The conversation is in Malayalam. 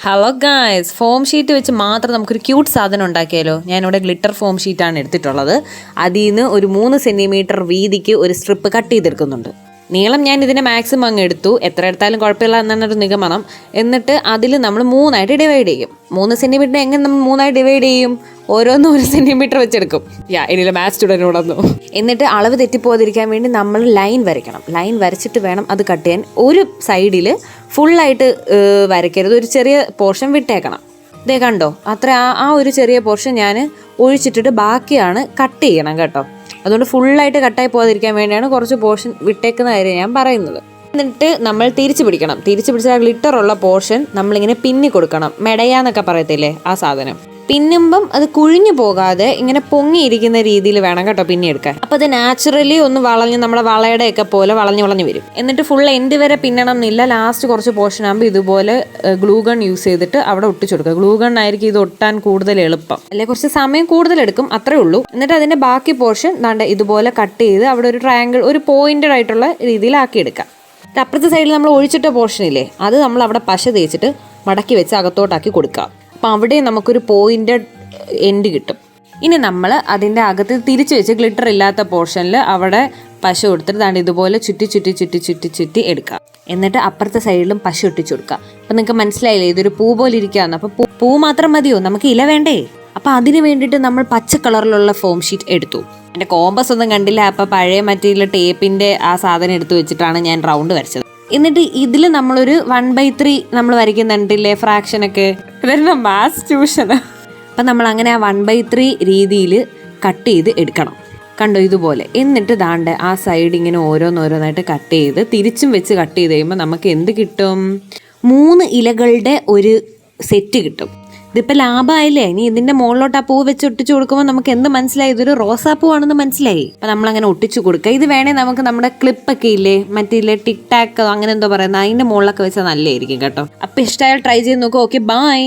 ഹലോ ഗായ്സ് ഫോം ഷീറ്റ് വെച്ച് മാത്രം നമുക്കൊരു ക്യൂട്ട് സാധനം ഉണ്ടാക്കിയാലോ? ഞാനിവിടെ ഗ്ലിറ്റർ ഫോം ഷീറ്റാണ് എടുത്തിട്ടുള്ളത്. അതിൽ നിന്ന് ഒരു മൂന്ന് സെന്റിമീറ്റർ വീതിക്ക് ഒരു സ്ട്രിപ്പ് കട്ട് ചെയ്തെടുക്കുന്നുണ്ട്. നീളം ഞാൻ ഇതിനെ മാക്സിമം അങ്ങ് എടുത്തു. എത്ര എടുത്താലും കുഴപ്പമില്ല എന്നാണ് ഒരു നിഗമനം. എന്നിട്ട് അതിൽ നമ്മൾ മൂന്നായിട്ട് ഡിവൈഡ് ചെയ്യും. മൂന്ന് സെന്റിമീറ്റർ എങ്ങനെ നമ്മൾ മൂന്നായി ഡിവൈഡ് ചെയ്യും? ഓരോന്നും ഒരു സെന്റിമീറ്റർ വെച്ചെടുക്കും. യാ ഇനിയില്ല മാത്സ് സ്റ്റുഡന്റിനോടൊന്നു എന്നിട്ട് അളവ് തെറ്റിപ്പോകാതിരിക്കാൻ വേണ്ടി നമ്മൾ ലൈൻ വരയ്ക്കണം. ലൈൻ വരച്ചിട്ട് വേണം അത് കട്ട് ചെയ്യാൻ. ഒരു സൈഡിൽ ഫുള്ളായിട്ട് വരയ്ക്കരുത്. ഒരു ചെറിയ പോർഷൻ വിട്ടേക്കണം. ഇതേ കണ്ടോ? അത്ര ആ ആ ഒരു ചെറിയ പോർഷൻ ഞാൻ ഒഴിച്ചിട്ടിട്ട് ബാക്കിയാണ് കട്ട് ചെയ്യണം കേട്ടോ. അതുകൊണ്ട് ഫുള്ളായിട്ട് കട്ടായി പോകാതിരിക്കാൻ വേണ്ടിയാണ് കുറച്ച് പോർഷൻ വിട്ടേക്കുന്ന കാര്യം ഞാൻ പറയുന്നത്. എന്നിട്ട് നമ്മൾ തിരിച്ചു പിടിക്കണം. തിരിച്ചു പിടിച്ച ഗ്ലിറ്റർ ഉള്ള പോർഷൻ നമ്മളിങ്ങനെ പിന്നി കൊടുക്കണം. മെടയാന്നൊക്കെ പറയത്തില്ലേ ആ സാധനം. പിന്നുമ്പം അത് കുഴിഞ്ഞു പോകാതെ ഇങ്ങനെ പൊങ്ങിയിരിക്കുന്ന രീതിയിൽ വേണം കേട്ടോ പിന്നെ എടുക്കാൻ. അപ്പൊ അത് നാച്ചുറലി ഒന്ന് വളഞ്ഞ് നമ്മുടെ വളയുടെ ഒക്കെ പോലെ വളഞ്ഞു വളഞ്ഞു വരും. എന്നിട്ട് ഫുൾ എൻഡ് വരെ പിന്നണം എന്നില്ല ലാസ്റ്റ് കുറച്ച് പോർഷൻ ആകുമ്പോൾ ഇതുപോലെ ഗ്ലൂ ഗൺ യൂസ് ചെയ്തിട്ട് അവിടെ ഒട്ടിച്ചു കൊടുക്കുക. ഗ്ലൂ ഗൺ ആയിരിക്കും ഇത് ഒട്ടാൻ കൂടുതൽ എളുപ്പം. അല്ലെ കുറച്ച് സമയം കൂടുതൽ എടുക്കും അത്രേ ഉള്ളൂ. എന്നിട്ട് അതിന്റെ ബാക്കി പോർഷൻ ദാണ്ട് ഇതുപോലെ കട്ട് ചെയ്ത് അവിടെ ഒരു ട്രയാങ്കിൾ ഒരു പോയിന്റഡ് ആയിട്ടുള്ള രീതിയിലാക്കി എടുക്കാം എന്നിട്ട് അപ്പുറത്തെ സൈഡിൽ നമ്മൾ ഒഴിച്ചിട്ട പോർഷൻ ഇല്ലേ അത് നമ്മൾ അവിടെ പശ തേച്ചിട്ട് മടക്കി വെച്ച് അകത്തോട്ടാക്കി കൊടുക്കാം അപ്പം അവിടെ നമുക്കൊരു പോയിന്റഡ് എൻഡ് കിട്ടും. ഇനി നമ്മൾ അതിന്റെ അകത്ത് തിരിച്ചു വെച്ച് ഗ്ലിറ്റർ ഇല്ലാത്ത പോർഷനിൽ അവിടെ പശ കൊടുത്തിട്ട് ദാണ്ട് ഇതുപോലെ ചുറ്റി ചുറ്റി ചുറ്റി ചുറ്റി ചുറ്റി എടുക്കുക എന്നിട്ട് അപ്പുറത്തെ സൈഡിലും പശ ഒട്ടിച്ചു കൊടുക്കുക അപ്പം നിങ്ങൾക്ക് മനസ്സിലായില്ലേ ഇതൊരു പൂ പോലെ ഇരിക്കുകയാണ് അപ്പോൾ പൂ മാത്രം മതിയോ? നമുക്ക് ഇല വേണ്ടേ? അപ്പം അതിന് വേണ്ടിയിട്ട് നമ്മൾ പച്ച കളറിലുള്ള ഫോം ഷീറ്റ് എടുത്തു. എന്റെ കോമ്പസ് ഒന്നും കണ്ടില്ല. അപ്പം പഴയ മറ്റേ ടേപ്പിന്റെ ആ സാധനം എടുത്തു വെച്ചിട്ടാണ് ഞാൻ റൗണ്ട് വരച്ചത്. എന്നിട്ട് ഇതിൽ നമ്മളൊരു വൺ ബൈ ത്രീ നമ്മൾ വരയ്ക്കുന്നുണ്ടില്ലേ ഫ്രാക്ഷനൊക്കെ ഇതെല്ലാം മാത്സ് ട്യൂഷന് അപ്പം നമ്മൾ അങ്ങനെ ആ വൺ ബൈ ത്രീ രീതിയിൽ കട്ട് ചെയ്ത് എടുക്കണം. കണ്ടോ ഇതുപോലെ? എന്നിട്ട് ദാണ്ട് ആ സൈഡ് ഇങ്ങനെ ഓരോന്നോരോന്നായിട്ട് കട്ട് ചെയ്ത് തിരിച്ചും വെച്ച് കട്ട് ചെയ്ത് കഴിയുമ്പോൾ നമുക്ക് എന്ത് കിട്ടും? മൂന്ന് ഇലകളുടെ ഒരു സെറ്റ് കിട്ടും. ഇതിപ്പോൾ ലാഭമായില്ലേ നീ ഇതിന്റെ മുകളിലോട്ട് ആ പൂ വെച്ച് ഒട്ടിച്ചു കൊടുക്കുമ്പോൾ നമുക്ക് എന്ത് മനസ്സിലായി? ഇതൊരു റോസാപ്പൂ ആണെന്ന് മനസ്സിലായി. അപ്പം നമ്മളങ്ങനെ ഒട്ടിച്ചു കൊടുക്കുക. ഇത് വേണേ നമുക്ക് നമ്മുടെ ക്ലിപ്പൊക്കെ ഇല്ലേ? മറ്റേ ടിക് ടാക്ക് അങ്ങനെ എന്തോ പറയുന്നത് അതിന്റെ മുകളിലൊക്കെ വെച്ചാൽ നല്ലതായിരിക്കും കേട്ടോ. അപ്പം ഇഷ്ടമായാൽ ട്രൈ ചെയ്ത് നോക്കുക ഓക്കെ ബൈ.